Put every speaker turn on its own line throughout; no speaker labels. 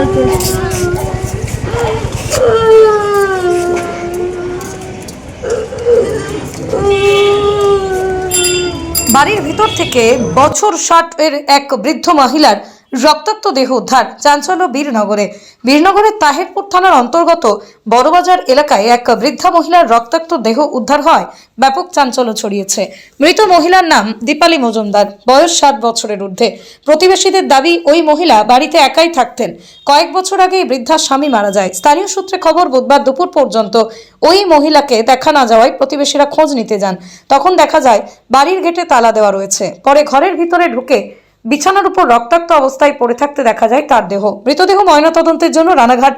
কালকে।
বাড়ির ভিতর থেকে বছর ষাট এর এক বৃদ্ধ মহিলার রক্তাক্ত দেহ উদ্ধার চাঞ্চল্য বীরনগরে। বীরনগরের তাহেরপুর থানার অন্তর্গত বড়বাজার এলাকায় এক বৃদ্ধা মহিলার রক্তাক্ত দেহ উদ্ধার হয়। ব্যাপক চাঞ্চল্য ছড়িয়েছে। মৃত মহিলার নাম দীপালি মজুমদার। বয়স সাত বছরের ঊর্ধ্বে। প্রতিবেশীদের দাবি, ওই মহিলা বাড়িতে একাই থাকতেন। কয়েক বছর আগে বৃদ্ধার স্বামী মারা যায়। স্থানীয় সূত্রে খবর, বুধবার দুপুর পর্যন্ত ওই মহিলাকে দেখা না যাওয়ায় প্রতিবেশীরা খোঁজ নিতে যান। তখন দেখা যায়, বাড়ির গেটে তালা দেওয়া রয়েছে। পরে ঘরের ভিতরে ঢুকে বিছানার উপর রক্তাক্ত অবস্থায় পড়ে থাকতে দেখা যায় তার দেহ। মৃতদেহ ময়নাতদন্তের জন্য রানাঘাট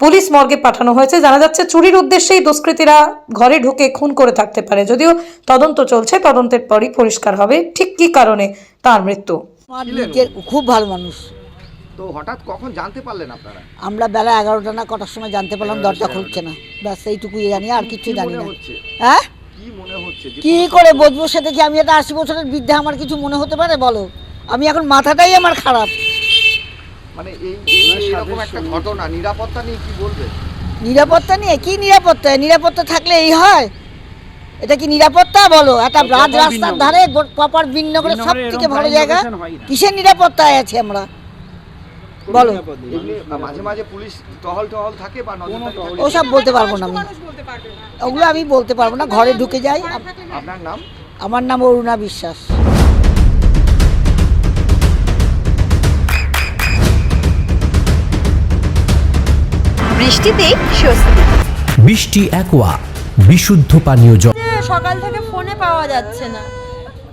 পুলিশ মর্গে পাঠানো হয়েছে। জানা যাচ্ছে চুরির উদ্দেশ্যেই দুষ্কৃতীরা ঘরে ঢুকে খুন করে থাকতে পারে। যদিও তদন্ত চলছে তদন্তের পরই পরিষ্কার হবে ঠিক কী কারণে তার মৃত্যু।
খুব ভালো মানুষ।
তো হঠাৎ কখন জানতে পারলেন আপনারা?
আমরা বেলা এগারোটা না কটার সময় জানতে পারলাম দরজা খুলছে না। ব্যাস এইটুকুই জানি আর কিছু জানি না। হ্যাঁ?
কি মনে হচ্ছে? যে
কি করে বুঝব সেটা কি আমি এটা আশি বছরের বৃদ্ধা আমার কিছু মনে হতে পারে বলো? আমি এখন মাথাটাই আমার খারাপ।
মানে এই এই একটা ঘটনা নিরাপত্তা নিয়ে কি বলবে?
নিরাপত্তা নিয়ে? কি নিরাপত্তা? নিরাপত্তা থাকলে এই হয়? এটা কি নিরাপত্তা বলো? একটা রাজ রাস্তার ধারে প্রপার বিনগরে সব থেকে ভালো জায়গা? কিসের নিরাপত্তায় আছে আমরা? বলো।
মাঝে মাঝে পুলিশ টহল টহল থাকে বা
ওসব বলতে পারব না আমি। ওগুলো আমি বলতে পারব না ঘরে ঢুকে যাই।
আপনার নাম?
আমার নাম অরুণা বিশ্বাস।
বৃষ্টিতেই স্বস্তি।
বৃষ্টি অ্যাকোয়া বিশুদ্ধ পানীয় জল।
সকাল থেকে ফোনে পাওয়া যাচ্ছে না।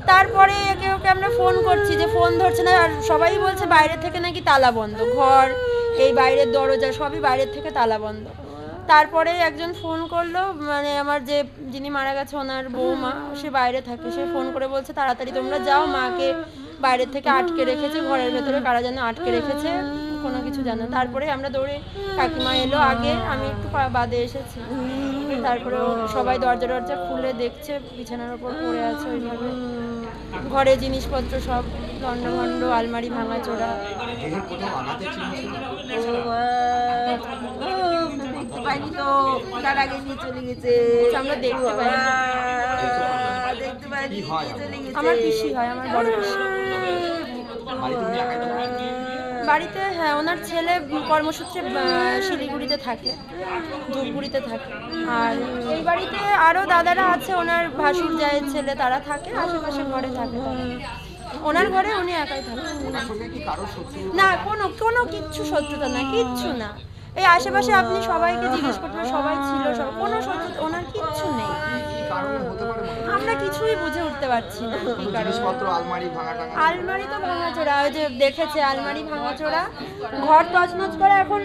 তারপরে একে ওকে আমরা ফোন করছি যে ফোন ধরছে না আর সবাই বলছে বাইরে থেকে নাকি তালা বন্ধ। ঘর এই বাইরের দরজা সবই বাইরের থেকে তালা বন্ধ। তারপরে একজন ফোন করল মানে আমার যে যিনি মারা গেছে ওনার বৌমা সে বাইরে থাকে। সে ফোন করে বলছে তাড়াতাড়ি তোমরা যাও মাকে বাইরের থেকে আটকে রেখেছে ঘরের ভেতরে কারা যেন আটকে রেখেছে। কোনো কিছু জানে। তারপরে আমরা দৌড়ে কাকিমা এলো আগে আমি একটু বাদে এসেছি। তারপরে সবাই দরজা দরজা খুলে দেখছে বিছানার ওপর পড়ে আছে ওইভাবে। ঘরে জিনিসপত্র সব দণ্ডভণ্ড আলমারি ভাঙা চোরা।
পাইনি তো তার আগে নিয়ে চলে গেছে
আমরা দেখতে পাই
দেখতে পাইনি চলে গেছে
আমার পিসি হয় আমার বড় পিসি। বাড়িতে হ্যাঁ ওনার ছেলে কর্মসূত্রে শিলিগুড়িতে থাকে, ধূপগুড়িতে থাকে। আর এই বাড়িতে আরও দাদারা আছে, ওনার ভাসুর জায়ের ছেলে, তারা থাকে, আশেপাশে ঘরে থাকে ওনার ঘরে উনি একাই থাকেন না, কোনো কোনো কিচ্ছু শত্রুতা না, কিচ্ছু না। এই আশেপাশে আপনি সবাইকে জিজ্ঞেস করবেন সবাই ছিল, সব, কোনো শত্রুতা, ওনার কিচ্ছু নেই। আমরা কিছুই বুঝে উঠতে পারছি না
জিনিসপত্র আলমারি ভাঙা টাঙা
আলমারি তো ভাঙাচোরা ওই যে দেখেছে আলমারি ভাঙাচোরা। ঘর তছনছ করে এখন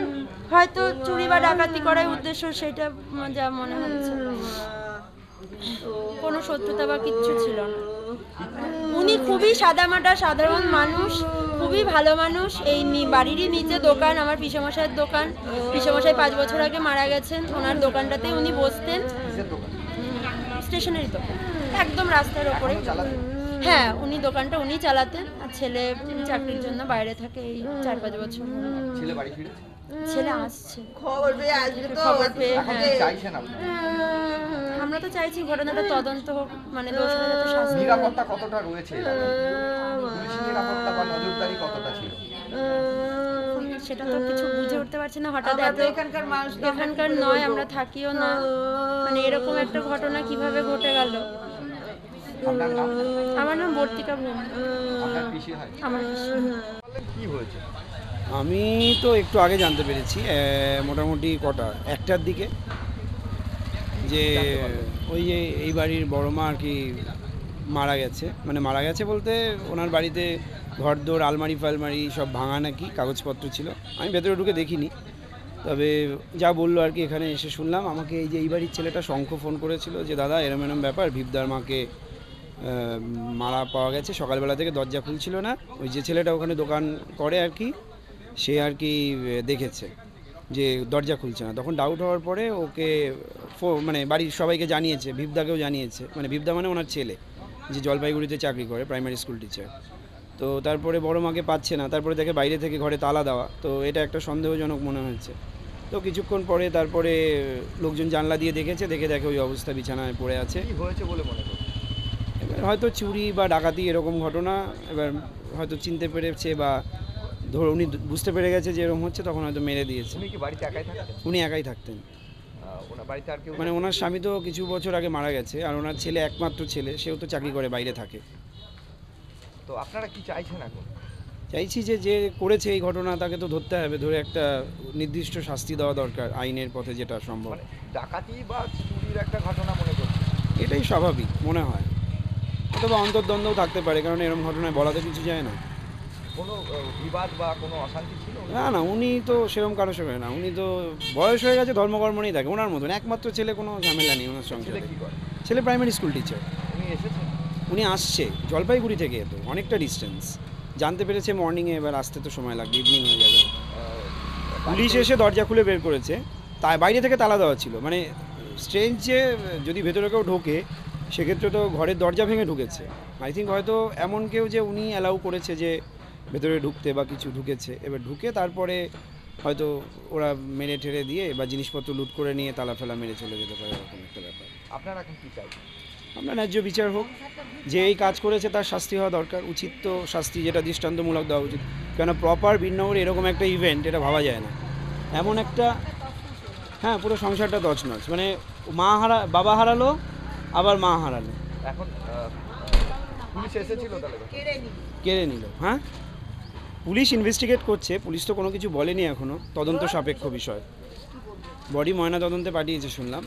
হয়তো চুরি বা ডাকাতি করার উদ্দেশ্য সেটা যা মনে হচ্ছে। কোনো শত্রুতা বা কিচ্ছু ছিল না। উনি খুবই সাদামাটা সাধারণ মানুষ খুবই ভালো মানুষ। এই বাড়িরই নিচে দোকান আমার পিসমশাইয়ের দোকান। পিসমশাই পাঁচ বছর আগে মারা গেছেন ওনার দোকানটাতে উনি বসতেন। স্টেশনারি দোকান একদম রাস্তার ওপরে। হ্যাঁ উনি দোকানটা উনি চালাতেন। আর ছেলে চাকরির জন্য বাইরে থাকে এই চার পাঁচ বছর
ছেলে বাড়ি ফিরেছে
ছেলে আসছে।
খবর পেয়ে আসবে তো
খবর পেয়ে হ্যাঁ আমরা তো চাইছি ঘটনাটা তদন্ত হোক মানে।
নিরাপত্তা কতটা রয়েছে? নিরাপত্তা বা নজরদারি কতটা ছিল?
সেটা তো কিছু বুঝে উঠতে পারছি না হঠাৎ এত
এখানকার মানুষ
এখানকার নয় আমরা থাকিও না। মানে এরকম একটা ঘটনা কীভাবে ঘটে গেল? আমার নাম বর্তিকা ভূম আমার
কি হয়েছে?
আমি তো একটু আগে জানতে পেরেছি মোটামুটি কটা একটার দিকে। যে ওই যে এই বাড়ির বড় মা আর কি মারা গেছে। মানে মারা গেছে বলতে ওনার বাড়িতে ঘরদোর, আলমারি ফালমারি সব ভাঙা নাকি, কাগজপত্র ছিল। আমি ভেতরে ঢুকে দেখিনি। তবে যা বলল আর কি এখানে এসে শুনলাম, আমাকে এই যে এই বাড়ির ছেলেটা শঙ্খ ফোন করেছিল যে, দাদা, এরম এরম ব্যাপার ভিবদার মাকে মারা পাওয়া গেছে, সকালবেলা থেকে দরজা খুলছিল না। ওই যে ছেলেটা ওখানে দোকান করে আর কি, সে আর কি দেখেছে যে, দরজা খুলছে না। তখন ডাউট হওয়ার পরে ওকে মানে বাড়ির সবাইকে জানিয়েছে ভিবদাকেও জানিয়েছে। মানে ভিবদা মানে ওনার ছেলে, যে জলপাইগুড়িতে চাকরি করে প্রাইমারি স্কুল টিচার তো তারপরে বড় মাকে পাচ্ছে না তারপরে দেখে বাইরে থেকে ঘরে তালা দেওয়া তো এটা একটা সন্দেহজনক মনে হয়েছে। তো কিছুক্ষণ পরে তারপরে লোকজন জানলা দিয়ে দেখেছে দেখে দেখে ওই অবস্থা বিছানায় পড়ে আছে।
হয়েছে বলে মনে
এবার হয়তো চুরি বা ডাকাতি এরকম ঘটনা এবার হয়তো চিনতে পেরেছে বা ধরো উনি বুঝতে পেরে গেছে যে এরকম হচ্ছে তখন হয়তো মেরে দিয়েছে।
উনি কি বাড়িতে একাই থাকতেন?
উনি একাই থাকতেন।
বাড়িতে আর কেউ
মানে ওনার স্বামী তো কিছু বছর আগে মারা গেছে আর ওনার ছেলে একমাত্র ছেলে সেও তো চাকরি করে বাইরে থাকে।
তো আপনারা কি চাইছেন এখন?
চাইছি যে যে করেছে এই ঘটনা তাকে তো ধরতে হবে ধরে একটা নির্দিষ্ট শাস্তি দেওয়া দরকার আইনের পথে যেটা সম্ভব।
মানে ডাকাতি বা চুরির একটা ঘটনা মনে করছেন?
এটাই স্বাভাবিক মনে হয়। অথবা অন্তর্দ্বন্দ্বও থাকতে পারে কারণ এরকম ঘটনায় বলা তো কিছু যায় না।
কোনো বিবাদ বা কোনো অশান্তি ছিল?
না না উনি তো সেরকম কারও সঙ্গে না উনি তো বয়স হয়ে গেছে ধর্মকর্ম নিয়ে থাকে ওনার মতন একমাত্র ছেলে কোনো ঝামেলা নেই ওনার সঙ্গে।
ছেলে কি করে?
ছেলে প্রাইমারি স্কুল টিচার
উনি এসেছেন?
উনি আসছে জলপাইগুড়ি থেকে এতো অনেকটা ডিস্টেন্স জানতে পেরেছে মর্নিংয়ে এবার আসতে তো সময় লাগবে ইভিনিং হয়ে যাবে। পুলিশ এসে দরজা খুলে বের করেছে। তাই বাইরে থেকে তালা দেওয়া ছিল। মানে স্ট্রেঞ্জ যে যদি ভেতরে কেউ ঢোকে সেক্ষেত্রে তো ঘরের দরজা ভেঙে ঢুকেছে। আই থিঙ্ক হয়তো এমন কেউ যে উনি অ্যালাউ করেছে যে ভেতরে ঢুকতে বা কিছু ঢুকেছে। এবার ঢুকে তারপরে হয়তো ওরা মেরে ঠেরে দিয়ে বা জিনিসপত্র লুট করে নিয়ে তালা ফেলা মেরে চলে যেতে পারে এরকম একটা ব্যাপার।
আপনারা এখন কি চাইছেন?
আমরা ন্যায্য বিচার হোক। যে এই কাজ করেছে তার শাস্তি হওয়া দরকার। উচিত তো শাস্তি যেটা দৃষ্টান্তমূলক দেওয়া উচিত। কেন প্রপার বিনগরে এরকম একটা ইভেন্ট এটা ভাবা যায় না। এমন একটা হ্যাঁ পুরো সংসারটা তছনছ। মানে মা হারা বাবা হারালো আবার মা হারালো।
এখন আহ, আহ, পুলিশ এসেছিল তাহলে?
কেড়ে নিল। হ্যাঁ? পুলিশ ইনভেস্টিগেট করছে পুলিশ তো কোনো কিছু বলেনি এখনও তদন্ত সাপেক্ষ বিষয়। বডি ময়না তদন্তে পাঠিয়েছে শুনলাম।